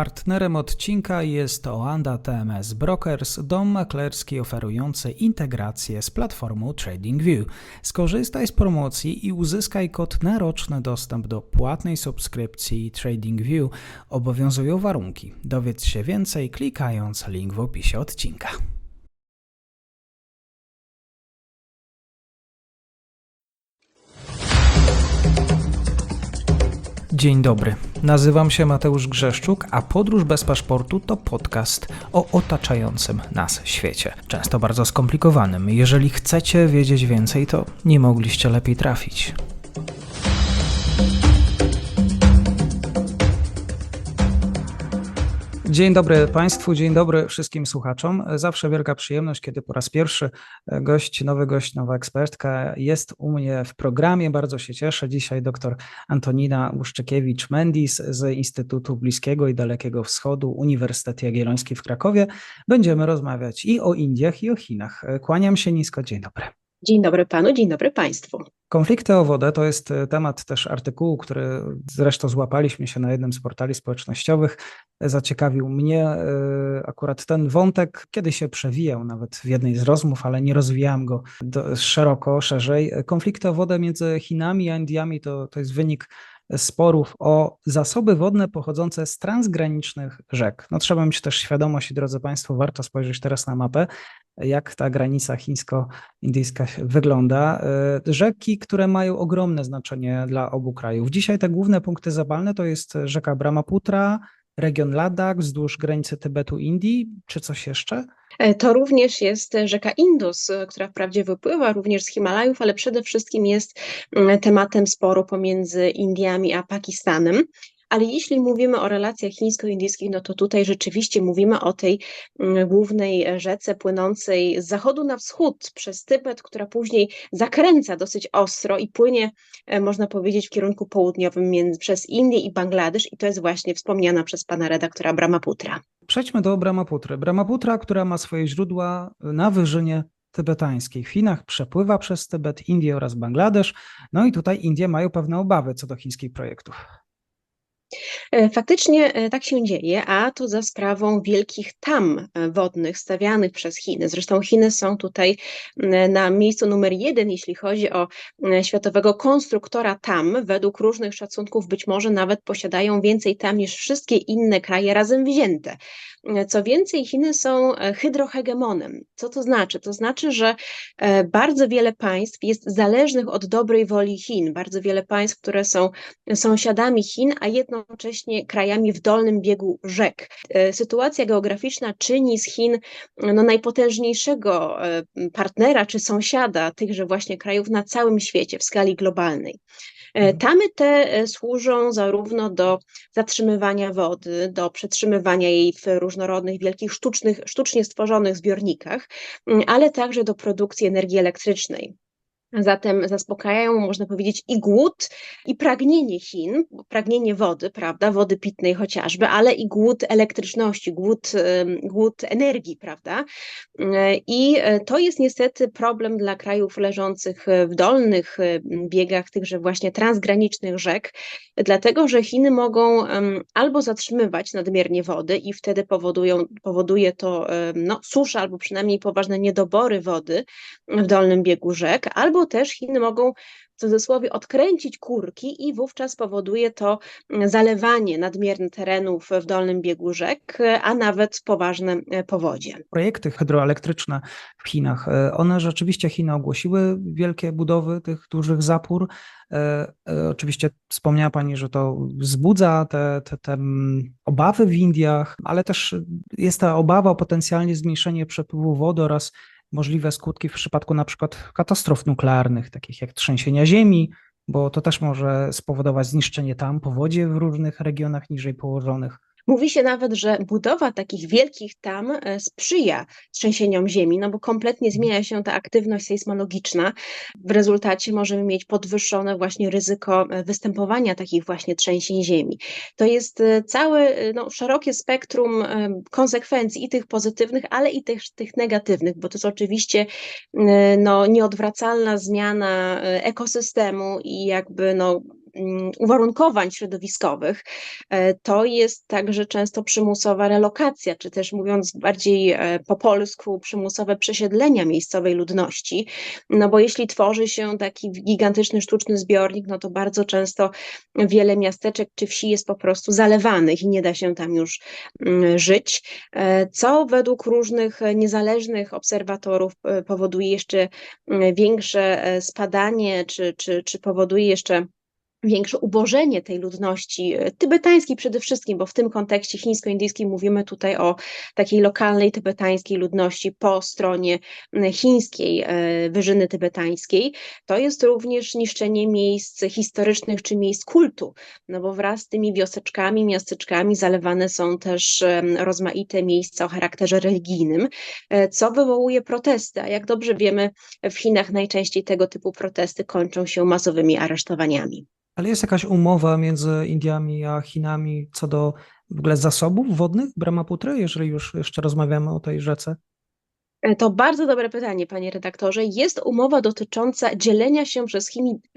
Partnerem odcinka jest Oanda TMS Brokers, dom maklerski oferujący integrację z platformą TradingView. Skorzystaj z promocji i uzyskaj kod na roczny dostęp do płatnej subskrypcji TradingView. Obowiązują warunki. Dowiedz się więcej klikając link w opisie odcinka. Dzień dobry. Nazywam się Mateusz Grzeszczuk, a Podróż bez paszportu to podcast o otaczającym nas świecie. Często bardzo skomplikowanym. Jeżeli chcecie wiedzieć więcej, to nie mogliście lepiej trafić. Dzień dobry Państwu, dzień dobry wszystkim słuchaczom. Zawsze wielka przyjemność, kiedy po raz pierwszy gość, nowy gość, nowa ekspertka jest u mnie w programie. Bardzo się cieszę. Dzisiaj dr Antonina Łuszczykiewicz-Mendis z Instytutu Bliskiego i Dalekiego Wschodu Uniwersytet Jagielloński w Krakowie. Będziemy rozmawiać i o Indiach, i o Chinach. Kłaniam się nisko. Dzień dobry. Dzień dobry panu, dzień dobry państwu. Konflikty o wodę to jest temat też artykułu, który zresztą złapaliśmy się na jednym z portali społecznościowych. Zaciekawił mnie e, akurat ten wątek, kiedy się przewijał nawet w jednej z rozmów, ale nie rozwijałem go do, szeroko, szerzej. Konflikty o wodę między Chinami a Indiami to, to jest wynik sporów o zasoby wodne pochodzące z transgranicznych rzek. No trzeba mieć też świadomość, drodzy Państwo, warto spojrzeć teraz na mapę, jak ta granica chińsko-indyjska wygląda. E, rzeki, które mają ogromne znaczenie dla obu krajów. Dzisiaj te główne punkty zapalne to jest rzeka Brahmaputra, region Ladakh wzdłuż granicy Tybetu-Indii, czy coś jeszcze? E, to również jest rzeka Indus, e, która wprawdzie wypływa również z Himalajów, ale przede wszystkim jest mm, tematem sporu pomiędzy Indiami a Pakistanem. Ale jeśli mówimy o relacjach chińsko-indyjskich, no to tutaj rzeczywiście mówimy o tej mm, głównej rzece płynącej z zachodu na wschód przez Tybet, która później zakręca dosyć ostro i płynie, e, można powiedzieć, w kierunku południowym między, przez Indię i Bangladesz i to jest właśnie wspomniana przez pana redaktora Brahmaputra. Przejdźmy do Brahmaputry. Brahmaputra, która ma swoje źródła na wyżynie tybetańskiej. W Chinach przepływa przez Tybet, Indię oraz Bangladesz. No i tutaj Indie mają pewne obawy co do chińskich projektów. E, faktycznie e, tak się dzieje, a to za sprawą wielkich tam e, wodnych stawianych przez Chiny. Zresztą Chiny są tutaj na miejscu numer jeden, jeśli chodzi o światowego konstruktora tam. Według różnych szacunków być może nawet posiadają więcej tam niż wszystkie inne kraje razem wzięte. Co więcej, Chiny są hydrohegemonem. Co to znaczy? To znaczy, że bardzo wiele państw jest zależnych od dobrej woli Chin. Bardzo wiele państw, które są sąsiadami Chin, a jedno jednocześnie krajami w dolnym biegu rzek. E, sytuacja geograficzna czyni z Chin no, najpotężniejszego e, partnera czy sąsiada tychże właśnie krajów na całym świecie w skali globalnej. E, mhm. Tamy te służą zarówno do zatrzymywania wody, do przetrzymywania jej w różnorodnych, wielkich, sztucznych, sztucznie stworzonych zbiornikach, ale także do produkcji energii elektrycznej. Zatem zaspokajają, można powiedzieć, i głód, i pragnienie Chin, pragnienie wody, prawda, wody pitnej chociażby, ale i głód elektryczności, głód, głód energii, prawda. I e, to jest niestety problem dla krajów leżących w dolnych biegach tychże właśnie transgranicznych rzek, dlatego że Chiny mogą albo zatrzymywać nadmiernie wody i wtedy powodują, powoduje to no, suszę albo przynajmniej poważne niedobory wody w dolnym biegu rzek, albo albo też Chiny mogą w cudzysłowie odkręcić kurki i wówczas powoduje to zalewanie nadmierne terenów w dolnym biegu rzek, a nawet poważne e, powodzie. Projekty hydroelektryczne w Chinach, e, one rzeczywiście Chiny ogłosiły wielkie budowy tych dużych zapór. E, oczywiście wspomniała Pani, że to wzbudza te, te, te obawy w Indiach, ale też jest ta obawa o potencjalnie zmniejszenie przepływu wody oraz możliwe skutki w przypadku na przykład katastrof nuklearnych, takich jak trzęsienia ziemi, bo to też może spowodować zniszczenie tam powodzie w różnych regionach niżej położonych. Mówi się nawet, że budowa takich wielkich tam e, sprzyja trzęsieniom ziemi, no bo kompletnie zmienia się ta aktywność sejsmologiczna. W rezultacie możemy mieć podwyższone właśnie ryzyko e, występowania takich właśnie trzęsień ziemi. To jest e, całe no, szerokie spektrum konsekwencji i tych pozytywnych, ale i tych, tych negatywnych, bo to jest oczywiście no, nieodwracalna zmiana ekosystemu i jakby no, uwarunkowań środowiskowych, e, to jest także często przymusowa relokacja, czy też mówiąc bardziej e, po polsku, przymusowe przesiedlenia miejscowej ludności. No bo jeśli tworzy się taki gigantyczny sztuczny zbiornik, no to bardzo często wiele miasteczek czy wsi jest po prostu zalewanych i nie da się tam już mm, żyć, co według różnych niezależnych obserwatorów powoduje jeszcze mm, większe spadanie, czy, czy, czy powoduje jeszcze większe ubożenie tej ludności e, tybetańskiej przede wszystkim, bo w tym kontekście chińsko-indyjskim mówimy tutaj o takiej lokalnej tybetańskiej ludności po stronie chińskiej e, wyżyny tybetańskiej. To jest również niszczenie miejsc historycznych czy miejsc kultu, no bo wraz z tymi wioseczkami, miasteczkami zalewane są też rozmaite miejsca o charakterze religijnym, e, co wywołuje protesty, a jak dobrze wiemy w Chinach najczęściej tego typu protesty kończą się masowymi aresztowaniami. Ale jest jakaś umowa między Indiami a Chinami co do w ogóle zasobów wodnych Brahmaputry, jeżeli już jeszcze rozmawiamy o tej rzece? E, to bardzo dobre pytanie, panie redaktorze. Jest umowa dotycząca dzielenia się przez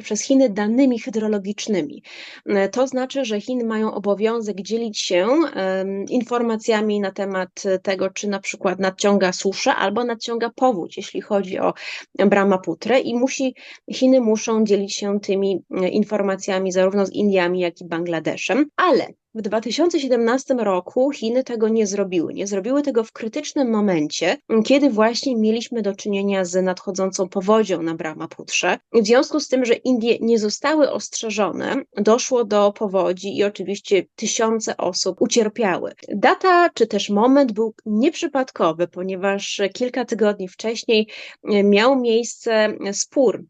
przez Chiny danymi hydrologicznymi. E, to znaczy, że Chiny mają obowiązek dzielić się um, informacjami na temat tego, czy na przykład nadciąga susza albo nadciąga powódź, jeśli chodzi o Brahmaputrę i musi, Chiny muszą dzielić się tymi e, informacjami zarówno z Indiami, jak i Bangladeszem, ale w 2017 roku Chiny tego nie zrobiły. Nie zrobiły tego w krytycznym momencie, kiedy właśnie mieliśmy do czynienia z nadchodzącą powodzią na Brahmaputrze. W związku z tym, że Indie nie zostały ostrzeżone, doszło do powodzi i oczywiście tysiące osób ucierpiały. Data czy też moment był nieprzypadkowy, ponieważ kilka tygodni wcześniej miał miejsce spór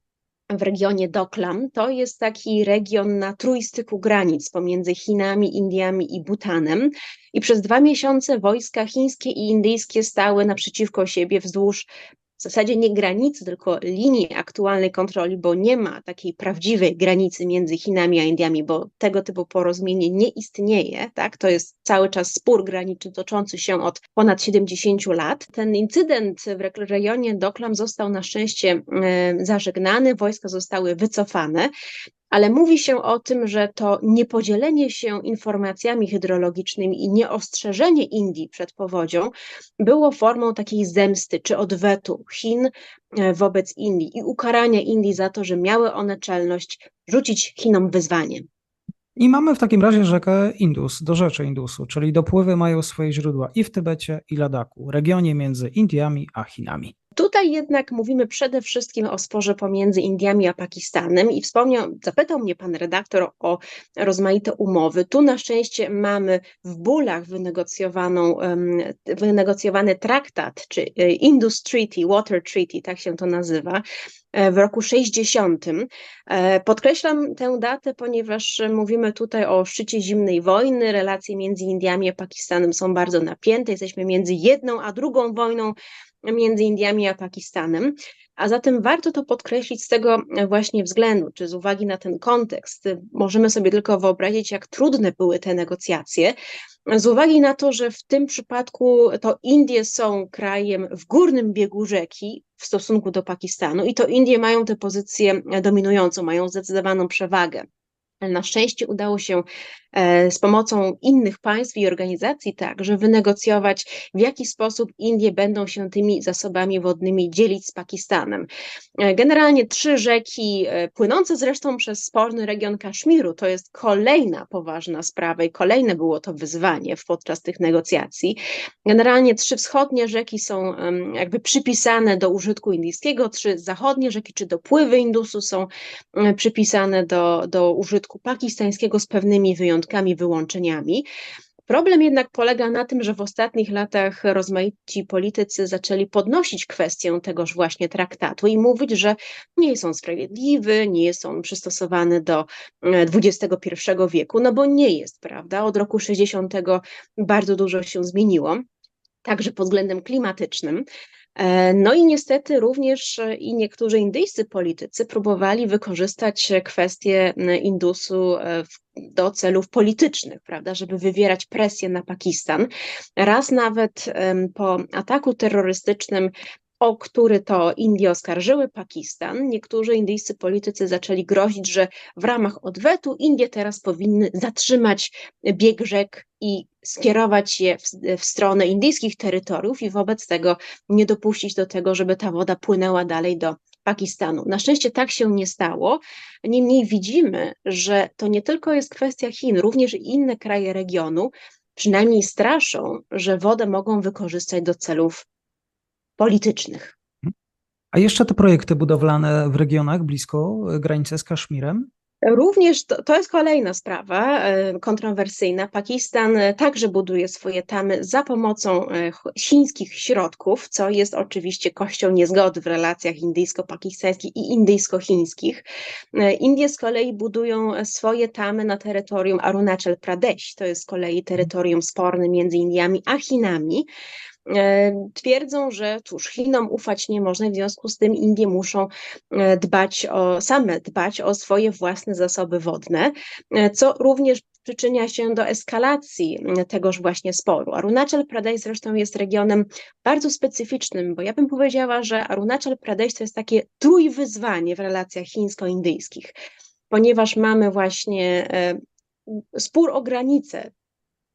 w regionie Doklam. To jest taki region na trójstyku granic pomiędzy Chinami, Indiami i Butanem. I przez dwa miesiące wojska chińskie i indyjskie stały naprzeciwko siebie wzdłuż w zasadzie nie granicy, tylko linii aktualnej kontroli, bo nie ma takiej prawdziwej granicy między Chinami a Indiami, bo tego typu porozumienie nie istnieje, tak? To jest cały czas spór graniczny toczący się od ponad 70 lat. Ten incydent w rejonie Doklam został na szczęście zażegnany, wojska zostały wycofane, ale mówi się o tym, że to niepodzielenie się informacjami hydrologicznymi i nieostrzeżenie Indii przed powodzią było formą takiej zemsty czy odwetu Chin e, wobec Indii i ukarania Indii za to, że miały one czelność rzucić Chinom wyzwanie. I mamy w takim razie rzekę Indus, do rzeczy Indusu, czyli dopływy mają swoje źródła i w Tybecie, i Ladaku, regionie między Indiami a Chinami. Tutaj jednak mówimy przede wszystkim o sporze pomiędzy Indiami a Pakistanem i wspomniał, zapytał mnie pan redaktor o rozmaite umowy. Tu na szczęście mamy w bólach wynegocjowaną, wynegocjowany traktat, czy e, Indus Treaty, Water Treaty, tak się to nazywa, e, w roku 60. E, podkreślam tę datę, ponieważ mówimy tutaj o szczycie zimnej wojny. Relacje między Indiami a Pakistanem są bardzo napięte. Jesteśmy między jedną a drugą wojną między Indiami a Pakistanem. A zatem warto to podkreślić z tego właśnie względu, czy z uwagi na ten kontekst. Możemy sobie tylko wyobrazić, jak trudne były te negocjacje. Z uwagi na to, że w tym przypadku to Indie są krajem w górnym biegu rzeki w stosunku do Pakistanu i to Indie mają tę pozycję dominującą, mają zdecydowaną przewagę. Na szczęście udało się z pomocą innych państw i organizacji także wynegocjować, w jaki sposób Indie będą się tymi zasobami wodnymi dzielić z Pakistanem. E, generalnie trzy rzeki, e, płynące zresztą przez sporny region Kaszmiru, to jest kolejna poważna sprawa i kolejne było to wyzwanie podczas tych negocjacji. Generalnie trzy wschodnie rzeki są jakby przypisane do użytku indyjskiego, trzy zachodnie rzeki czy dopływy Indusu są przypisane do, do użytku pakistańskiego z pewnymi wyjątkami, wyłączeniami. Problem jednak polega na tym, że w ostatnich latach rozmaici politycy zaczęli podnosić kwestię tegoż właśnie traktatu i mówić, że nie jest on sprawiedliwy, nie jest on przystosowany do XXI e, wieku, no bo nie jest, prawda? Od roku 60 bardzo dużo się zmieniło, także pod względem klimatycznym. E, no i niestety również e, i niektórzy indyjscy politycy próbowali wykorzystać kwestię Indusu e, do celów politycznych, prawda, żeby wywierać presję na Pakistan. Raz nawet po ataku terrorystycznym o który to Indie oskarżyły Pakistan. Niektórzy indyjscy politycy zaczęli grozić, że w ramach odwetu Indie teraz powinny zatrzymać bieg rzek i skierować je w, w, stronę indyjskich terytoriów i wobec tego nie dopuścić do tego, żeby ta woda płynęła dalej do Pakistanu. Na szczęście tak się nie stało. Niemniej widzimy, że to nie tylko jest kwestia Chin, również inne kraje regionu przynajmniej straszą, że wodę mogą wykorzystać do celów politycznych. A jeszcze te projekty budowlane w regionach blisko granicy z Kaszmirem? Również to, to jest kolejna sprawa e, kontrowersyjna. Pakistan e, także buduje swoje tamy za pomocą e, chińskich środków, co jest oczywiście kością niezgody w relacjach indyjsko-pakistańskich i indyjsko-chińskich. Indie z kolei budują swoje tamy na terytorium Arunachal Pradesh. To jest z kolei terytorium sporne między Indiami a Chinami. E, twierdzą, że cóż, Chinom ufać nie można, w związku z tym Indie muszą e, dbać o, same dbać o swoje własne zasoby wodne, e, co również przyczynia się do eskalacji tegoż właśnie sporu. Arunachal Pradesh zresztą jest regionem bardzo specyficznym, bo ja bym powiedziała, że Arunachal Pradesh to jest takie trójwyzwanie w relacjach chińsko-indyjskich, ponieważ mamy właśnie spór o granice,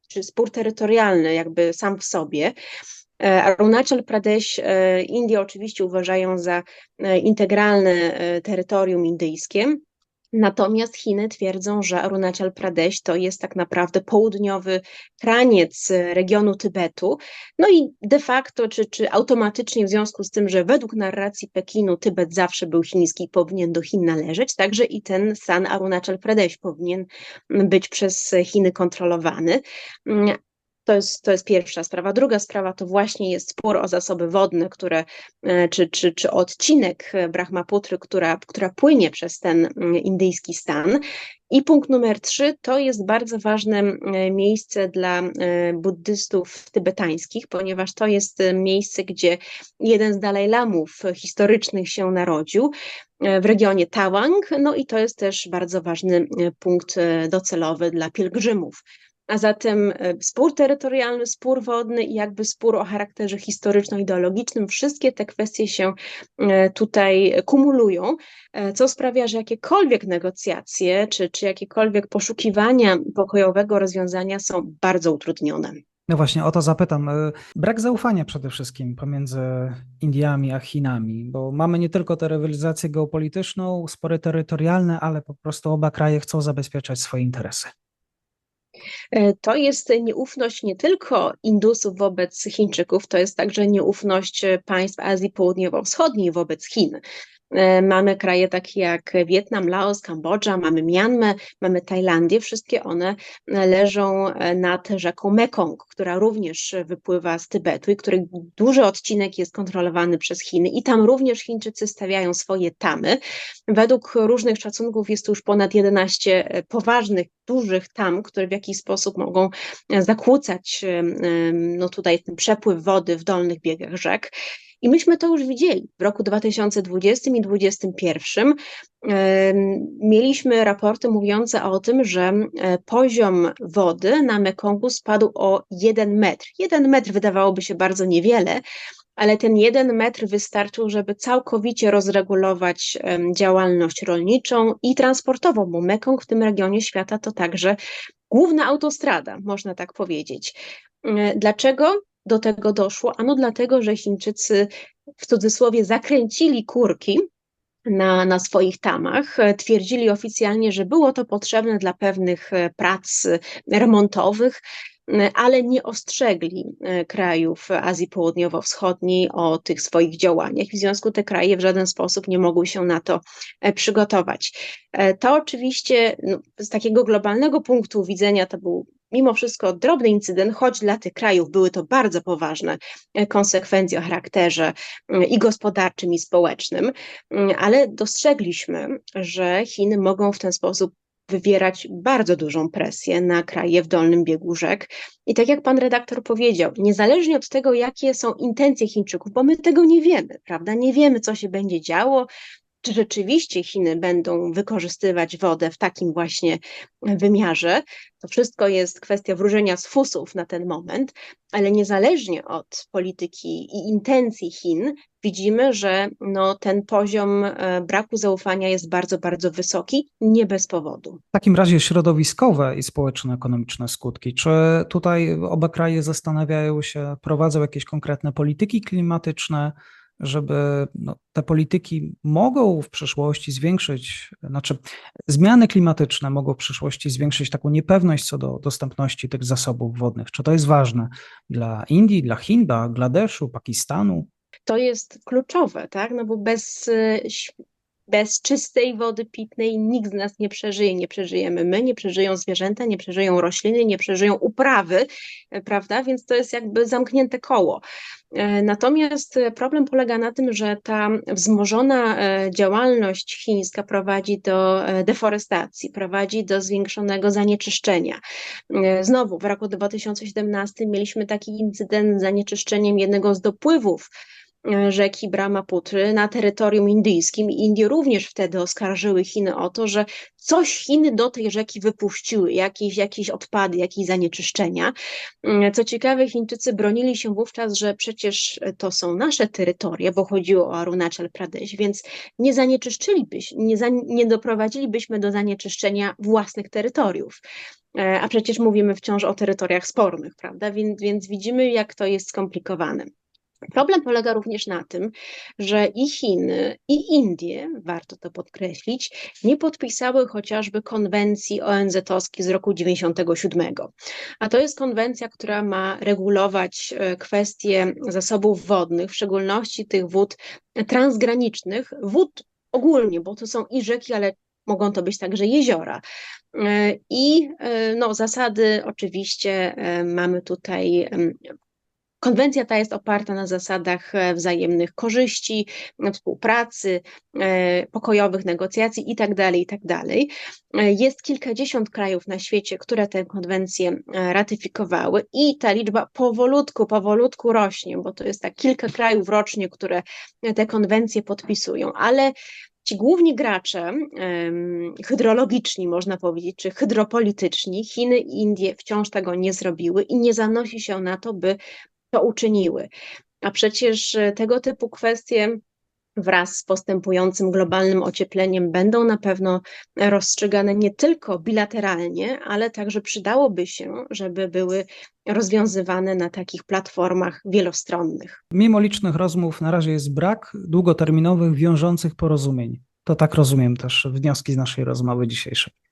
czy spór terytorialny jakby sam w sobie, Arunachal Pradesh, e, Indie oczywiście uważają za e, integralne terytorium indyjskie. Natomiast Chiny twierdzą, że Arunachal Pradesh to jest tak naprawdę południowy kraniec regionu Tybetu. No i de facto, czy, czy automatycznie w związku z tym, że według narracji Pekinu Tybet zawsze był chiński i powinien do Chin należeć, także i ten stan Arunachal Pradesh powinien być przez Chiny kontrolowany. To jest, to jest pierwsza sprawa. Druga sprawa to właśnie jest spór o zasoby wodne, które, e, czy, czy, czy odcinek Brahmaputry, która, która płynie przez ten mm, indyjski stan. I punkt numer trzy to jest bardzo ważne e, miejsce dla e, buddystów tybetańskich, ponieważ to jest miejsce, gdzie jeden z Dalajlamów historycznych się narodził w regionie Tawang, no i to jest też bardzo ważny punkt docelowy dla pielgrzymów a zatem e, spór terytorialny, spór wodny i jakby spór o charakterze historyczno-ideologicznym, wszystkie te kwestie się e, tutaj kumulują, e, co sprawia, że jakiekolwiek negocjacje czy, czy jakiekolwiek poszukiwania pokojowego rozwiązania są bardzo utrudnione. No właśnie, o to zapytam. Brak zaufania przede wszystkim pomiędzy Indiami a Chinami, bo mamy nie tylko tę rywalizację geopolityczną, spory terytorialne, ale po prostu oba kraje chcą zabezpieczać swoje interesy. E, to jest nieufność nie tylko Indusów wobec Chińczyków, to jest także nieufność państw Azji Południowo-Wschodniej wobec Chin. E, mamy kraje takie jak Wietnam, Laos, Kambodża, mamy Mianmę, mamy Tajlandię. Wszystkie one leżą e, nad rzeką Mekong, która również wypływa z Tybetu i której duży odcinek jest kontrolowany przez Chiny. I tam również Chińczycy stawiają swoje tamy. Według różnych szacunków jest już ponad 11 e, poważnych, dużych tam, które w jakiś sposób mogą zakłócać no tutaj ten przepływ wody w dolnych biegach rzek. I myśmy to już widzieli w roku 2020 i 2021. Mieliśmy raporty mówiące o tym, że e, poziom wody na Mekongu spadł o 1 metr. 1 metr wydawałoby się bardzo niewiele, ale ten jeden metr wystarczył, żeby całkowicie rozregulować działalność rolniczą i transportową, bo Mekong w tym regionie świata to także główna autostrada, można tak powiedzieć. E, dlaczego? Do tego doszło? Ano dlatego, że Chińczycy w cudzysłowie zakręcili kurki na, na swoich tamach. Twierdzili oficjalnie, że było to potrzebne dla pewnych e, prac remontowych, ale nie ostrzegli e, krajów Azji Południowo-Wschodniej o tych swoich działaniach. W związku te kraje w żaden sposób nie mogły się na to e, przygotować. To oczywiście no, z takiego globalnego punktu widzenia to był mimo wszystko drobny incydent, choć dla tych krajów były to bardzo poważne e, konsekwencje o charakterze mm, i gospodarczym, i społecznym, mm, ale dostrzegliśmy, że Chiny mogą w ten sposób wywierać bardzo dużą presję na kraje w dolnym biegu rzek. I tak jak pan redaktor powiedział, niezależnie od tego, jakie są intencje Chińczyków, bo my tego nie wiemy, prawda? Nie wiemy, co się będzie działo, czy rzeczywiście Chiny będą wykorzystywać wodę w takim właśnie wymiarze. To wszystko jest kwestia wróżenia z fusów na ten moment, ale niezależnie od polityki i intencji Chin, widzimy, że no, ten poziom e, braku zaufania jest bardzo, bardzo wysoki, nie bez powodu. W takim razie środowiskowe i społeczno-ekonomiczne skutki. Czy tutaj oba kraje zastanawiają się, prowadzą jakieś konkretne polityki klimatyczne, żeby no, te polityki mogą w przyszłości zwiększyć, znaczy zmiany klimatyczne mogą w przyszłości zwiększyć taką niepewność co do dostępności tych zasobów wodnych. Czy to jest ważne dla Indii, dla Chin, Bangladeszu, Pakistanu? To jest kluczowe, tak? No bo bez, ś- bez czystej wody pitnej nikt z nas nie przeżyje. Nie przeżyjemy my, nie przeżyją zwierzęta, nie przeżyją rośliny, nie przeżyją uprawy, e, prawda? Więc to jest jakby zamknięte koło. E, Natomiast problem polega na tym, że ta wzmożona e, działalność chińska prowadzi do deforestacji, prowadzi do zwiększonego zanieczyszczenia. Znowu w roku 2017 mieliśmy taki incydent z zanieczyszczeniem jednego z dopływów rzeki Brahmaputry na terytorium indyjskim. Indie również wtedy oskarżyły Chiny o to, że coś Chiny do tej rzeki wypuściły, jakieś, jakieś odpady, jakieś zanieczyszczenia. Mm, Co ciekawe, Chińczycy bronili się wówczas, że przecież to są nasze terytoria, bo chodziło o Arunachal Pradesh, więc nie zanieczyszczylibyśmy, nie, za, nie doprowadzilibyśmy do zanieczyszczenia własnych terytoriów. E, A przecież mówimy wciąż o terytoriach spornych, prawda? Więc, więc widzimy, jak to jest skomplikowane. Problem polega również na tym, że i Chiny, i Indie, warto to podkreślić, nie podpisały chociażby konwencji ONZ-owskiej z roku 97. A to jest konwencja, która ma regulować e, kwestie zasobów wodnych, w szczególności tych wód transgranicznych, wód ogólnie, bo to są i rzeki, ale mogą to być także jeziora. E, I e, no, zasady oczywiście mamy tutaj Konwencja ta jest oparta na zasadach e, wzajemnych korzyści, współpracy, e, pokojowych negocjacji itd. itd. E, Jest kilkadziesiąt krajów na świecie, które tę konwencję ratyfikowały i ta liczba powolutku, powolutku rośnie, bo to jest tak kilka krajów rocznie, które te konwencje podpisują, ale ci główni gracze hydrologiczni, można powiedzieć, czy hydropolityczni, Chiny i Indie wciąż tego nie zrobiły i nie zanosi się na to, by to uczyniły. A przecież e, tego typu kwestie wraz z postępującym globalnym ociepleniem będą na pewno rozstrzygane nie tylko bilateralnie, ale także przydałoby się, żeby były rozwiązywane na takich platformach wielostronnych. Mimo licznych rozmów, na razie jest brak długoterminowych, wiążących porozumień. To tak rozumiem też wnioski z naszej rozmowy dzisiejszej.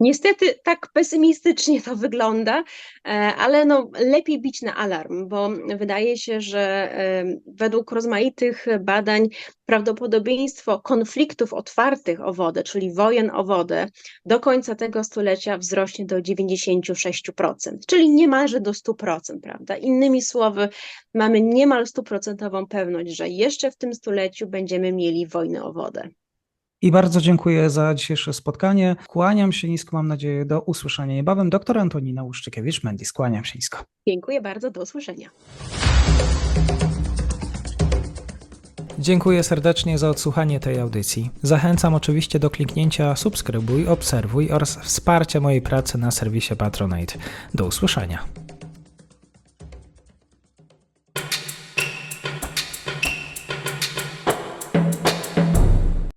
Niestety tak pesymistycznie to wygląda, e, ale no, lepiej bić na alarm, bo wydaje się, że e, według rozmaitych badań prawdopodobieństwo konfliktów otwartych o wodę, czyli wojen o wodę, do końca tego stulecia wzrośnie do 96%, czyli niemalże do 100%, prawda? Innymi słowy, mamy niemal stuprocentową pewność, że jeszcze w tym stuleciu będziemy mieli wojnę o wodę. I bardzo dziękuję za dzisiejsze spotkanie. Kłaniam się nisko, mam nadzieję, do usłyszenia niebawem. Doktor Antonina Łuszczykiewicz-Mendis, kłaniam się nisko. Dziękuję bardzo, do usłyszenia. Dziękuję serdecznie za odsłuchanie tej audycji. Zachęcam oczywiście do kliknięcia subskrybuj, obserwuj oraz wsparcia mojej pracy na serwisie Patronite. Do usłyszenia.